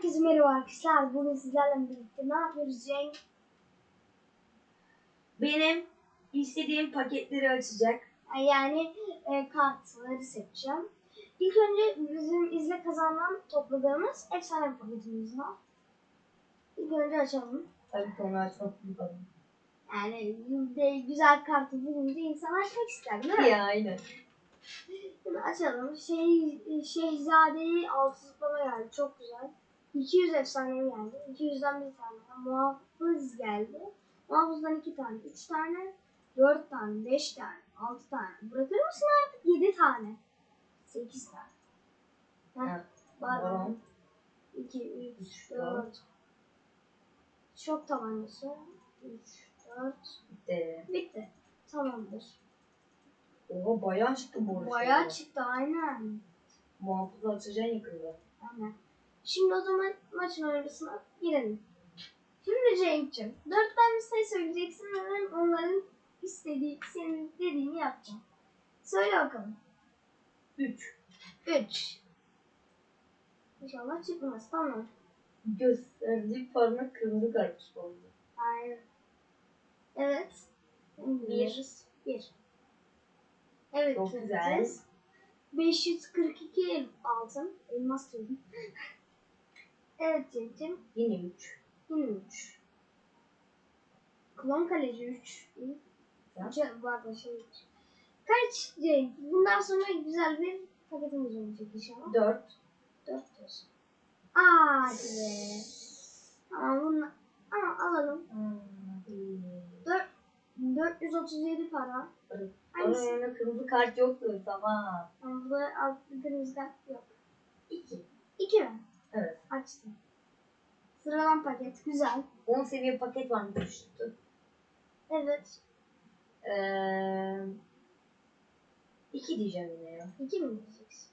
Herkese merhaba arkadaşlar. Bugün sizlerle birlikte ne yapıyoruz Cenk? Benim istediğim paketleri açacak. Yani e, kartları seçeceğim. İlk önce bizim izle kazandan topladığımız efsane paketimiz var. İlk önce açalım. Tabii ki onu açmak bakalım. Yani de güzel kartı bulunca insan açmak ister değil mi? Ya aynen. Şimdi açalım. Şey, Şehzade'yi altı zıplama geldi. Çok güzel. 200 efsanevi geldi. 200'den bir tane. Muhafız geldi. Muhafızdan 2 tane. 3 tane. 4 tane. 5 tane. 6 tane. Bırakır mısın artık? 7 tane. 8 tane. Heh, Evet. var var. Tamam. 2, 3, Üç, 4. Şok tabancası. 3, 4. Bitti. Bitti. Tamamdır. Oha bayağı çıktı bu arada. Bayağı çıktı aynen. Muhafızı açacaksın yakında. Aynen. Şimdi o zaman maçın öncesine girelim. Şimdi Cenk'cim, dört tane bir sayı söyleyeceksin ve ben onların istediği, senin dediğini yapacağım. Söyle bakalım. 3. Üç. İnşallah çıkmaz, tamam. Gösterdiği parmak kırmızı bu arada. Aynen. Evet. Bir. Bir. Evet. Çok göreceğiz. 542 altın. Elmas diyorum. Evet Cenk'cim. Yine 3. Yine 3. Klon kaleci 3. Güzel. Bu arada şey üç. Kaç Cenk? Bundan sonra güzel bir paketimiz olacak inşallah. 4. 4 diyorsun. Hadi be. Ama bunu ama alalım. Hmm. 4 437 para. Evet. Hangisi? Oraya kırmızı kart yoktu tamam. Ama burada altı kırmızı kart yok. 2. 2 mi? Evet. Açtım. Sıradan paket. Güzel. 10 seviye paket varmış düştü. Evet. Eee 2 diyeceğim yine ya. 2 mi diyeceksin?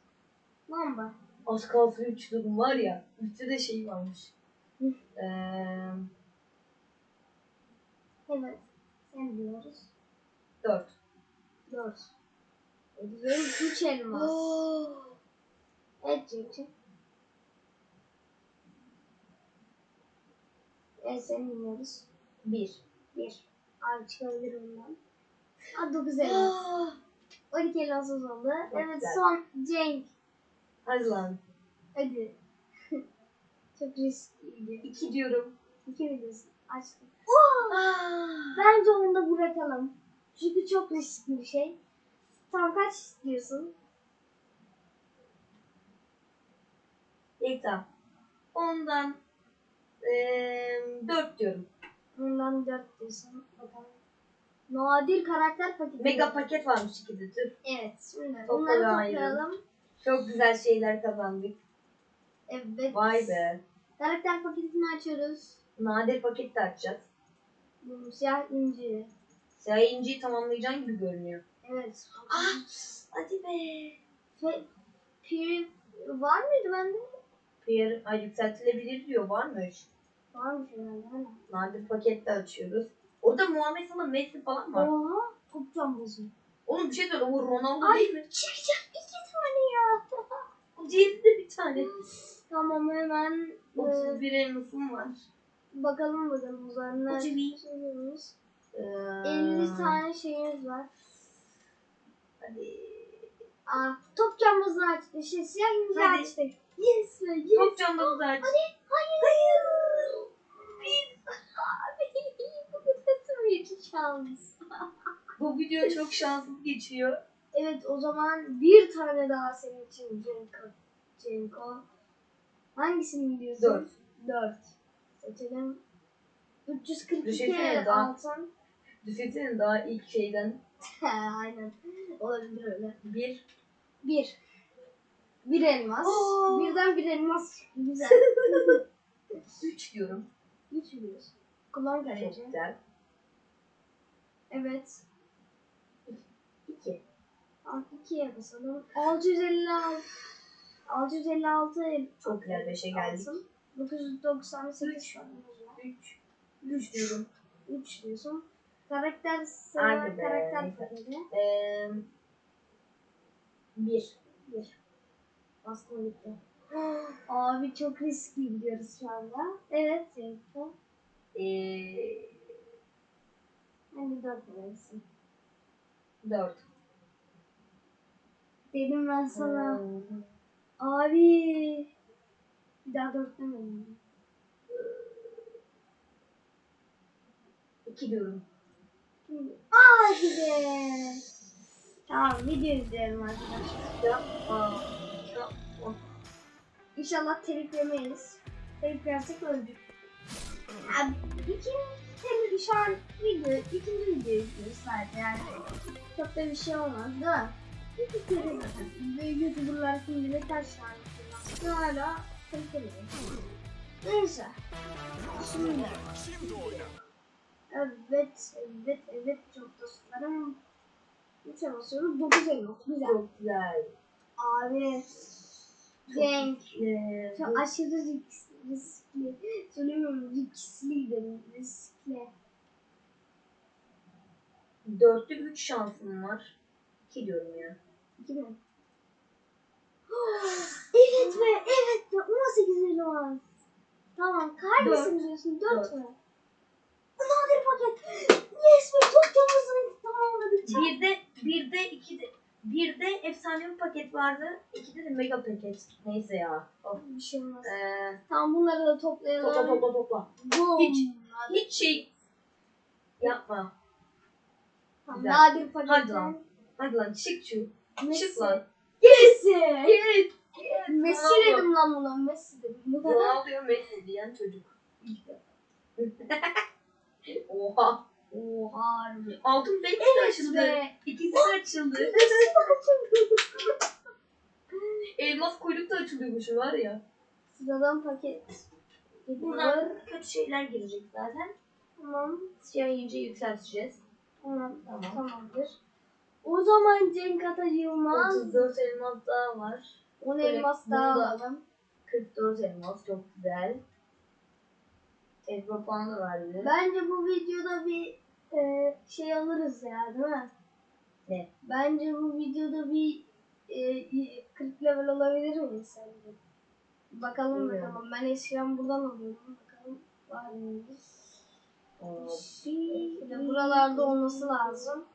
Bomba. Az kalsın 3 durum var ya. 3'te de şey varmış. Hı. Eee Evet. Sen diyoruz. 4. 4. Ediyoruz 3 elmas. Evet Cenk'ciğim. Seni dinliyoruz. 1. 1. Abi çıkabilir ondan. Aa 9 elmas. 12 elmasımız oldu. Çok evet güzel. son Cenk. Hadi lan. Hadi. Çok riskliydi. 2 diyorum. 2 videosu açtım. Bence onu da bırakalım. Çünkü çok riskli bir şey. Tam kaç istiyorsun? Tamam. Ondan eee 4 diyorum. Bundan 4 diyorsun. Bakalım. Nadir karakter paketi. Mega paket varmış 2'de dur. Evet. Topla bunları toplayalım. Çok güzel şeyler kazandık. Evet. Vay be. Karakter paketini açıyoruz. Nadir paket de açacağız. Hmm, Siyah inci. Siyah inciyi tamamlayacağın gibi görünüyor. Evet. Ah! Hadi be. Fe, Piri var mıydı bende? Pierre ay yükseltilebilir diyor varmış. Varmış herhalde. Hani. Nadir paket de açıyoruz. Orada Muhammed Salah Messi falan var. Oha. Top cambazı. Oğlum bir şey söyle o Ronaldo Ay değil mi? çıkacak iki tane ya. O diğeri de bir tane. tamam hemen e, 31 elmasım var. bakalım bakalım. O TV. Şeyimiz. Ee, 50 tane şeyimiz var. Hadi. Aa, top cambazını açtık. Şey, siyah inci Hadi. açtık. Yes yes. Cambazı da aç. Hadi. Hayır. Biz. Bu kötü şans. Bu video çok şanssız geçiyor. Evet o zaman bir tane daha senin için Cenko. Cenko. Hangisini diyorsun? Dört. 4. Seçelim. 342 Düşünsene daha- altın. Düşünsene daha ilk şeyden Aynen. Olabilir öyle. bir. Bir. Bir elmas. Oo. Birden bir elmas. Güzel. Üç diyorum. Hiç biliyorsun. Kullan Çok kaleci. güzel. Evet. İki. Al, ikiye basalım. 656. 656 el. Çok güzel beşe geldik. altın. 998 şu an. Üç. Üç diyorum. 3 diyorsun. Karakter sıra Hadi karakter paketi. Ee, bir. 1. Bitti. Aa Abi çok riskli gidiyoruz şu anda. Evet Cenko. Ee, Hadi dört verirsin. 4. Dedim ben Hmm. sana. Abi. Bir daha dört demedim. 2 diyorum. Hadi be. Tamam video izleyelim arkadaşlar. İnşallah telif yemeyiz. Telif yersek öldük. Abi ikinci şu an video, ikinci video izliyoruz sadece yani. Çok da bir şey olmaz değil mi? İki kere. Ve YouTuber'lar kaç tane kullanmıştı hala telif yemeyiz. Neyse. Şimdi. Evet, evet, evet çok dostlarım. Üçe basıyoruz. 9 elmas. Güzel. Çok güzel. Abi. Cenk. Çok aşırı risk, riskli. Söylemiyorum riskliydi. Riskli. Dörtte 3 şansım var. 2 diyorum ya. İki mi? evet be, evet be. 18 elmas. Tamam, kaybetsin diyorsun. 4 Dört. mü? Nadir paket. Yes be, çok çabuk tamamladık. Bir de bir de iki de bir de efsanevi paket vardı. İkide de mega paket. Neyse ya. Of. Bir şey olmaz. Ee, Tamam bunları da toplayalım. topla topla topla. Boom. Hiç- Hiç şey yapma. Tamam, Güzel. nadir Hadi paketten. lan. Hadi lan çık şu. Çık Messi. lan. Messi. Yes. Messi Bravo. dedim lan buna. Messi dedim. Bu kadar. Ronaldo Messi diyen çocuk. Oha. Oha harbi. Altın belki de açıldı. Be. İkisi de açıldı. Elmas kuyruk da açılıyormuş var ya. Sıradan paket. Buradan kötü şeyler girecek zaten. Tamam. Yayınca yükselteceğiz. Tamam. Tamam. Tamamdır. O zaman Cenk Ata Yılmaz 34 elmas daha var. 10 Böyle elmas daha alalım. 44 elmas çok güzel. Tecrübe puanı da verdi. Bence bu videoda bir e, şey alırız ya değil mi? Ne? Bence bu videoda bir e, 40 level olabilir miyiz sence? Bakalım Bilmiyorum. bakalım. Ben eskiden buradan alıyordum. Bakalım var mı? Oo, Bir de buralarda olması lazım.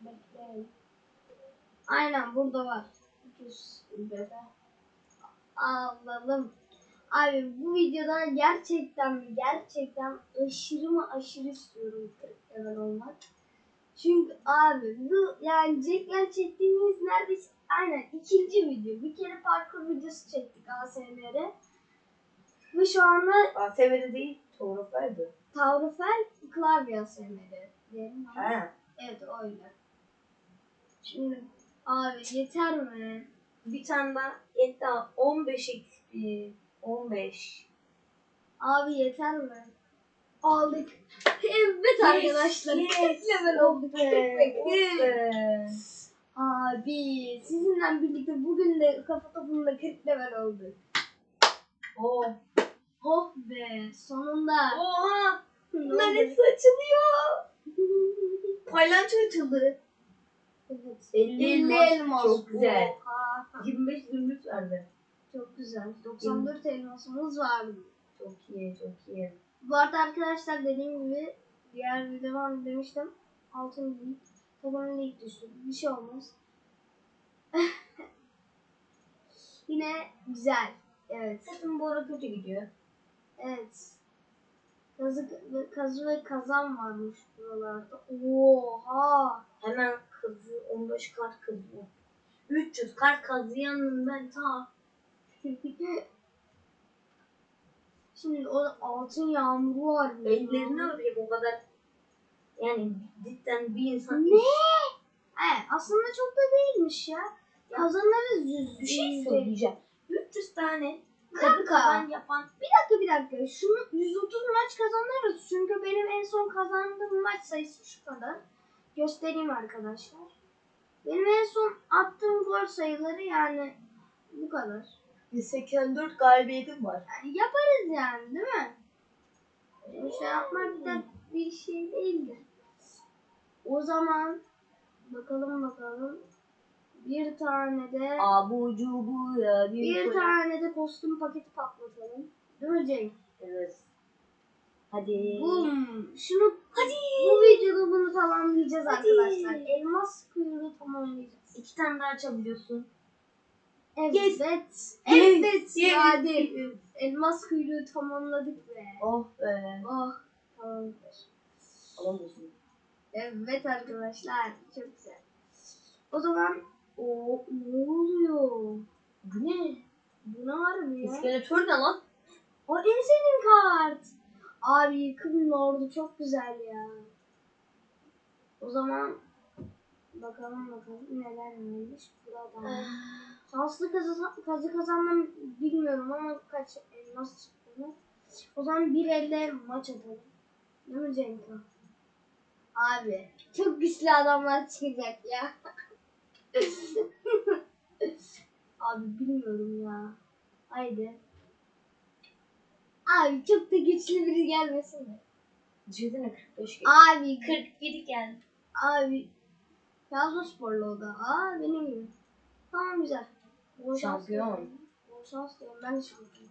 Bekleyin. Aynen burada var. 200 bebe. Alalım. Abi bu videoda gerçekten gerçekten aşırı mı aşırı istiyorum 40 level olmak. Çünkü abi bu yani Jack'le çektiğimiz neredeyse aynen ikinci video. Bir kere parkur videosu çektik ASMR'e. Ve şu anda ATV'de değil, Torofay'dı. Tavrofel klavye ASMR'e diyelim. Ha. Evet öyle. Şimdi abi yeter mi? Bir tane daha, daha 15 XP, 15. Abi yeter mi? Aldık. Evet arkadaşlar. Yes, 40 level olduk. Be, of 40. be. Abi sizinle birlikte bugün de kafa topunda 40 level olduk. Oh. Oh be sonunda. Oha! Hepsi açılıyor. Paylanço açıldı. evet. 50 50 elmas. elmas. Çok güzel. Oha. 25 zümrüt verdi. Çok güzel. 94 elmasımız vardı. Çok iyi, çok iyi. Bu arada arkadaşlar dediğim gibi diğer videodan demiştim. Altın lig. Tabanın lig düştü. Bir şey olmaz. Yine güzel. Evet. Sesim bu ara kötü gidiyor. Evet. Kazı, kazı ve kazan varmış buralarda. Oha. Hemen kazı, 15 kart kazı. 300 kart kazıyanım ben ta. Şimdi o altın yağmuru var. burada. Ellerini öpecek o kadar. Yani cidden bir insan Ne? Evet, aslında çok da değilmiş ya. Kazanırız yüz. bir şey yüzde. söyleyeceğim. 300 tane Bir kadı dakika. kazan yapan Bir dakika bir dakika. Şunu 130 maç kazanırız. Çünkü benim en son kazandığım maç sayısı şu kadar. Göstereyim arkadaşlar. Benim en son attığım gol sayıları yani bu kadar. 84 galibiyetim var. Yani yaparız yani değil mi? Bir şey yapmak da bir şey değildi. O zaman bakalım bakalım. Bir tane de Abu cubu ya. bir tane de kostüm paketi patlatalım. Değil mi Cenk? Evet. Hadi. Bum. Şunu Hadi. bu videoda bunu tamamlayacağız Hadi. arkadaşlar. Elmas kuyruğu tamamlayacağız. İki tane daha açabiliyorsun. Evet. Yes. Evet. Yes. Yani elmas kuyruğu tamamladık be. Oh be. Oh. Tamamdır. Alamıyorsun. Evet arkadaşlar. Çok güzel. O zaman o ne oluyor? Bu ne? Bu ne harbi ya? İskeletor ne lan? O en sevdiğim kart. Abi yıkım lordu çok güzel ya. O zaman bakalım bakalım neler neymiş burada. Şanslı kazı, kazı kazandım bilmiyorum ama kaç elmas çıktı. O zaman bir elle maç atalım. Değil mi Cenko? Abi çok güçlü adamlar çıkacak ya. Abi bilmiyorum ya. Haydi. Abi çok da güçlü biri gelmesin de. Cildine 45 geldi. Abi 47 geldi. Abi Yazma sporlu o da. Aa benim gibi. Tamam güzel. Şampiyon. diyorum. Bol şans diyorum. Ben de şampiyon.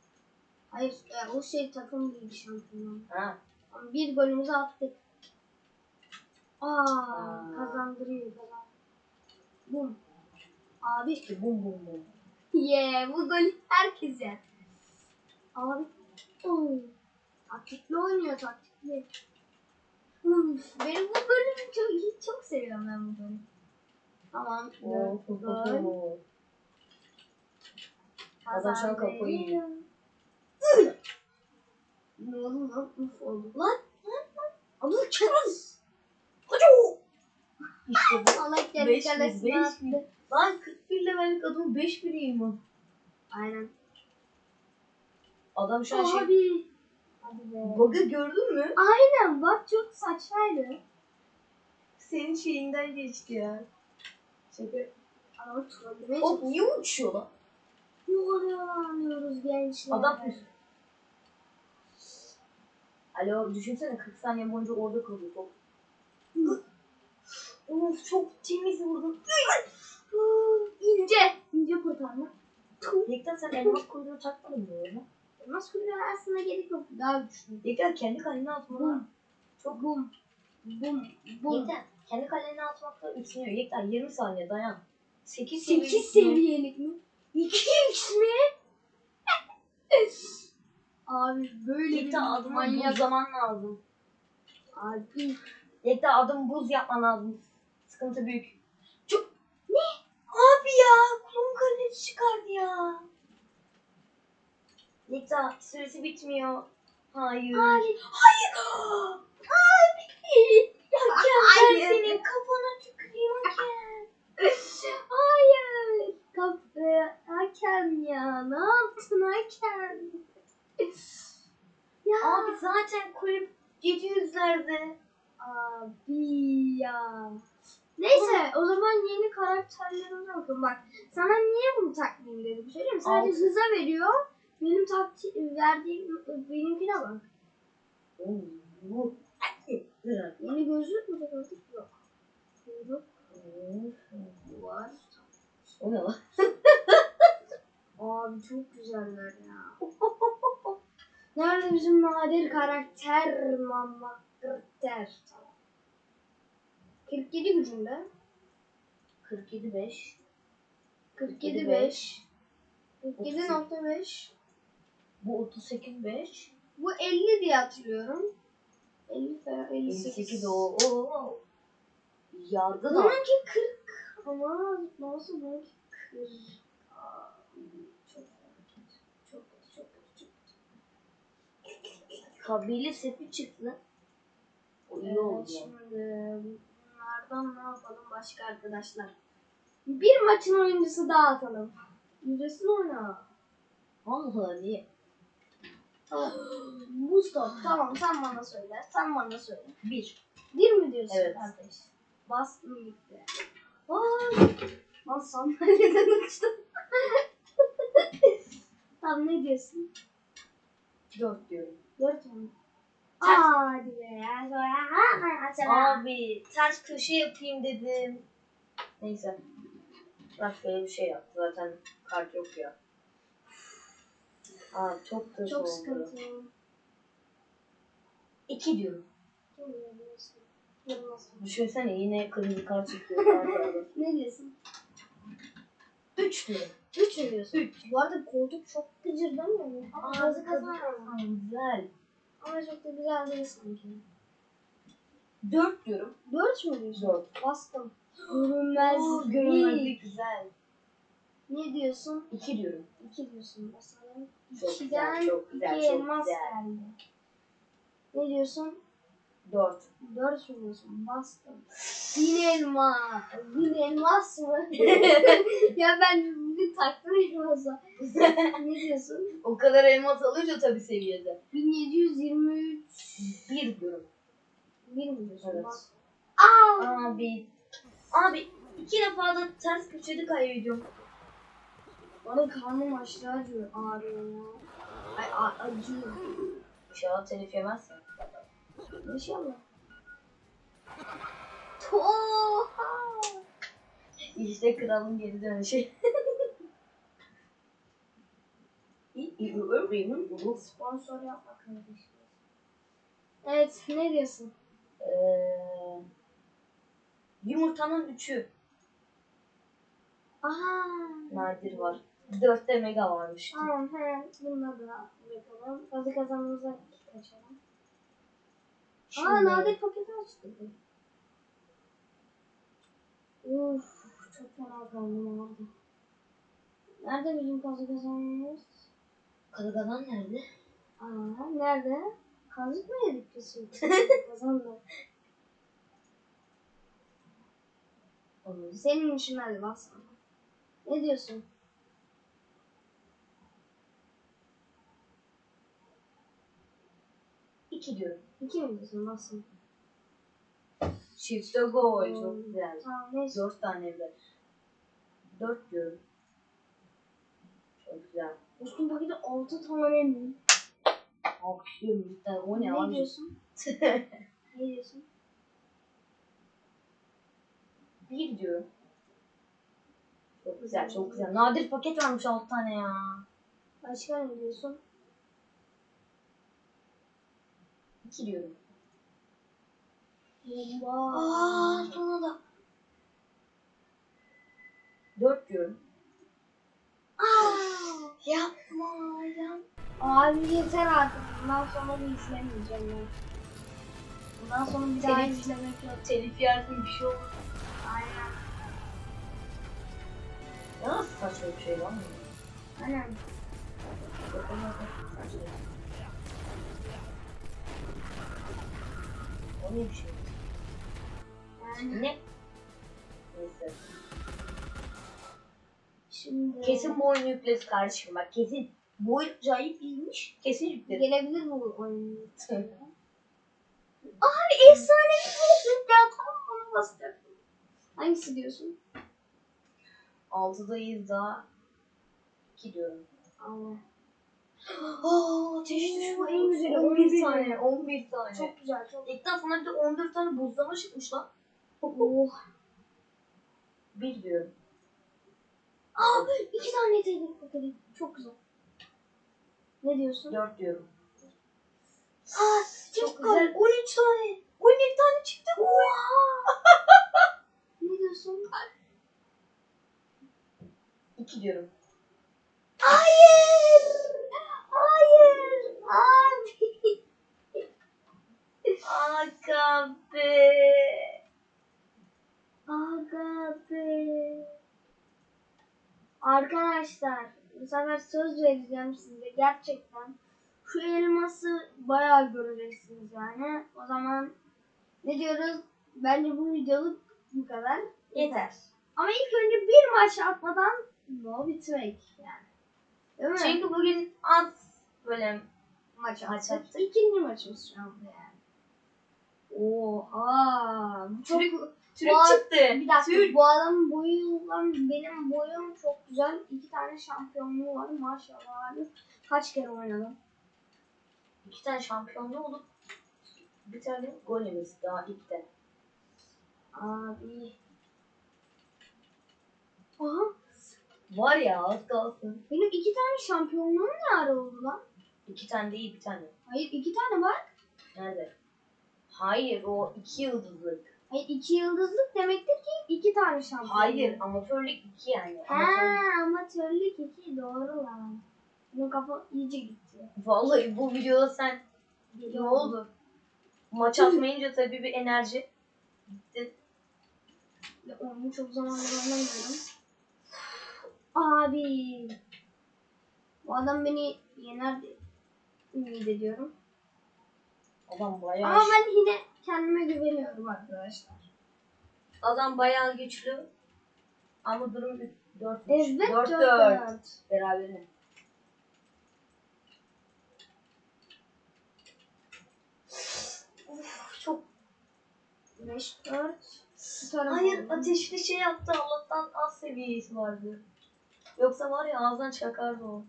Hayır e, o şey takım değil şampiyon. Ha. Ama bir golümüzü attık. Aa, Aa. kazandırıyor kazan. Bum. Abi İşte bum bum bum. yeah, bu gol herkes yer. Abi oo. taktikli oynuyor taktikli. Uf, benim bu bölümü çok, çok seviyorum ben bu bölümü. Tamam. Dört gol. Adam şu an kafayı yiyor. Ne oldu lan? Uf oldu. Lan. Ama kız. İşte bu. Allah kendi bin, kalesine beş attı. Lan 41 levellik adamın 5 biriyim o. Aynen. Adam şu an şey... Abi. Bug'ı gördün mü? Aynen bak çok saçmaydı. Senin şeyinden geçti ya. Şaka. Ama Hop niye uçuyor lan? Anlıyoruz gençler. Adam Alo düşünsene 40 saniye boyunca orada kalıyor top. Of çok temiz vurdun. ince. İnce kurtarma. Yekten sen elmas kuyruğu takmadın mı orada? Elmas kuyruğu aslında gerek yok. Daha güçlü. Yekten kendi kalene atma. Bum. Çok bum. Bum. Bum. Yekten kendi kalene atmakta ısınıyor. Yekten 20 saniye dayan. 8 8 seviyelik mi? 2x mi? Abi böyle bir Yekten adımı manyak. buzlaman lazım. Abi. Yekten adım buz yapman lazım. Sıkıntı büyük. Çok... Ne? Abi ya kulum kaleci çıkardı ya. Yekten süresi bitmiyor. Hayır. Abi. Hayır. Abi. Hakem ben Hayır. senin kafana tüküreyim hakem. Hayır. Hakem ya. Ne yaptın hakem? ya. Abi zaten kulüp 700'lerde. Abi ya. Neyse o zaman yeni karakterlerimize bakın. Bak sana niye bunu takmayayım dedim. Söyleyeyim mi? Sadece Altı. hıza veriyor. Benim takti verdiğim benimkine bak. Bu. Yeni gözlük mü takıldık? Yok. Kuyruk var. O ne lan? Abi çok güzeller ya. Nerede bizim nadir karakter mamma karakter? Tamam. 47 gücünde. 47 5. 47 5. 47.5. Bu 38 5. Bu 50 diye hatırlıyorum. 50 falan 58. 58 o. o. Yargı da. Bununki 40 ama nasıl bununki 40? Aa, Çok kötü. Çok kötü, çok kötü, çok kötü. Kabile seti çıktı. O iyi Evet, oldu. şimdi bunlardan ne yapalım başka arkadaşlar? Bir maçın oyuncusu daha atalım. Yüzesini oyna. Allah niye? Tamam. Mustafa tamam sen bana söyle. Sen bana söyle. 1. Bir mi diyorsun Evet. kardeş? Bastım gitti. Aa, lan sandalyeden uçtum. tamam ne diyorsun? 4 diyorum. Dört mü? Ters. Aa, be ya. Sonra açalım. Abi ters köşe yapayım dedim. Neyse. Bak şöyle bir şey yaptı. Zaten kart yok ya. Aa çok da Çok oldu. sıkıntı. İki diyorum. Düşünsene yine kırmızı kart çıkıyor. Ne diyorsun? Üç diyorum. Üç mü diyorsun? Bu arada koltuk çok gıcır değil mi? Ama gazı kazan. Güzel. Ama çok da güzel değil sanki. Dört diyorum. Dört mü diyorsun? Dört. Bastım. Oo, Görünmezlik. Güzel. Ne diyorsun? İki diyorum. İki diyorsun. Basalım. Çok İkiden güzel, çok güzel, iki çok elmas güzel. geldi. Ne diyorsun? Dört. Dört mü diyorsun? Bastım. Bin elma. Bin elmas mı? ya ben bir taktım elmasa. ne diyorsun? O kadar elmas alınca tabii seviyede. 1723. Bir diyorum. Bir mi diyorsun? Evet. Bas. Aa! Abi. Abi iki defa da ters köşede kaybediyorum. Bana karnım aşırı acıyor. Ağrıyor ya. Ay acıyor. İnşallah telif yemezsin. İnşallah. Oha! İşte kralın geri dönüşü. Sponsor yapma kardeşim. Evet ne diyorsun? Ee, yumurtanın üçü Aa, nadir var. Dörtte mega varmış. tamam hemen bununla da yapalım. Hadi kazanımıza kaçalım. Şimdi, Aa nadir paketi açtı. Uf çok fena kaldım orada. Nerede bizim kazı kazanımız? Kazıkadan nerede? Aa nerede? Kazık mı yedik biz şimdi? Onu. Senin için hadi bas. Ne diyorsun? İki diyorum. İki mi diyorsun basın? Shift'e go. Hmm. Çok güzel. Tamam neyse. Dört tane bile. Dört diyorum. Çok güzel. Üstün paketi altı tane mi? Alkışlıyorum cidden. O ne, Ne abi? diyorsun? Ne diyorsun? Bir diyorum. Çok güzel, çok güzel. Nadir paket varmış alt tane ya. Başka ne diyorsun? İki diyorum. Bomba. Aa, sonra da. Dört diyorum. Aa! Yapma ya. Abi yeter artık. Bundan sonra da izlemeyeceğim ben. Bundan sonra bir daha Telif- izlemek yok. Telif yersin bir şey olur. Aynen. Ya nasıl saçma bir şey lan bu? Aynen. Yapamaz nasıl saçma. Bir şey? Yani Ne? Neyse. şimdi Kesin bu oyunu yükledik kardeşim bak kesin. Bu oyun acayip iyiymiş. Kesin yükledik. gelebilir bu oyun. Abi efsane bir koltuk ya. Tam onu basacaktım. Hangisi diyorsun? Altıdayız daha. İki diyorum. Allah. Aa ateş düşmanı. en güzeli, 11 11 tane. 11 tane. Çok güzel çok. İlkten sonra bir de 14 tane buzlama çıkmış lan. Oh. Bir diyorum. Aa, iki tane teyze paketi. Çok güzel. Ne diyorsun? Dört diyorum. Aa, Çok güzel. güzel. 13 tane. 17 tane çıktı. Oha. ne diyorsun? İki diyorum. Hayır. Abi. Aga be. Aga be. Arkadaşlar bu sefer söz vereceğim size gerçekten. Şu elması bayağı göreceksiniz yani. O zaman ne diyoruz? Bence bu videoluk bu kadar yeter. Ama ilk önce bir maç atmadan no bitmek yani. Değil mi? Çünkü bugün az böyle maç maç attık. attık. İkinci maçımız şu anda yani. Oha. Çok, Türk- Türk çıktı. bir dakika Türk. bu adamın boyuyla benim boyum çok güzel. İki tane şampiyonluğu var maşallah abi. Kaç kere oynadım? İki tane şampiyonlu olup bir tane golümüz daha ilkte. Abi. Aha. Var ya az kalsın. Benim iki tane şampiyonluğum ne ara oldu lan? İki tane değil bir tane. Hayır iki tane var. Nerede? Hayır o iki yıldızlık. Hayır iki yıldızlık demektir ki iki tane şampiyon. Hayır amatörlük iki yani. Ha Amatörlük. amatörlük iki doğru lan. Benim kafa iyice gitti. Vallahi bu videoda sen ne oldu? Maç atmayınca tabii bir enerji gitti. Ya Oyunu çok zamandır oynamıyorum. Abi. Bu adam beni yener diye ümit ediyorum. Adam bayağı Ama ben yine kendime güveniyorum arkadaşlar. adam bayağı güçlü. Ama durum 4 Evet 4 çok 4 rahat. berabere. Uf, çok 5 4 Hayır ateşli şey yaptı Allah'tan az seviyesi vardı. Yoksa var ya ağzından çakardı o.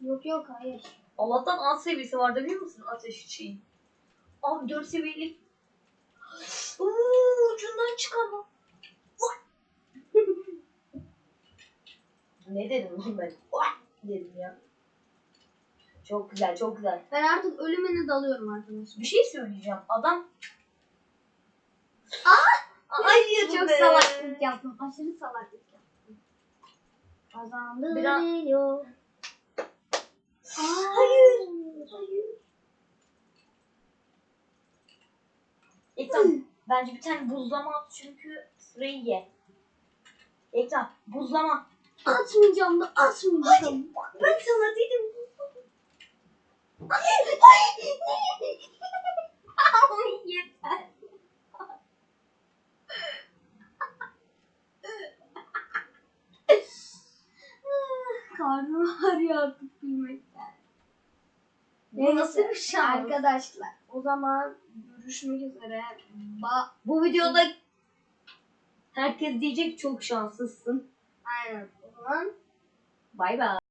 Yok yok hayır. Allah'tan az seviyesi vardı biliyor musun ateş için? Abi 4 seviyelik. Uuu ucundan. Vay. ne dedim lan ben? Dedim ya. Çok güzel çok güzel. Ben artık ölümüne dalıyorum arkadaşlar. Bir şey söyleyeceğim. Adam... Hayır Çok be. salaklık yaptım. Aşırı salaklık yaptım. Kazandı Biraz- geliyor. Hayır. Hayır. Ekran bence bir tane buzlama at çünkü sırayı ye. Ekran buzlama. Atmayacağım da atmayacağım. Ben sana dedim. Yeter. Karnım ağrıyor artık gülmekten. Bu nasıl bir şans? Arkadaşlar o zaman görüşmek üzere. Ba Bu videoda herkes diyecek çok şanslısın. Aynen o zaman Bay bay.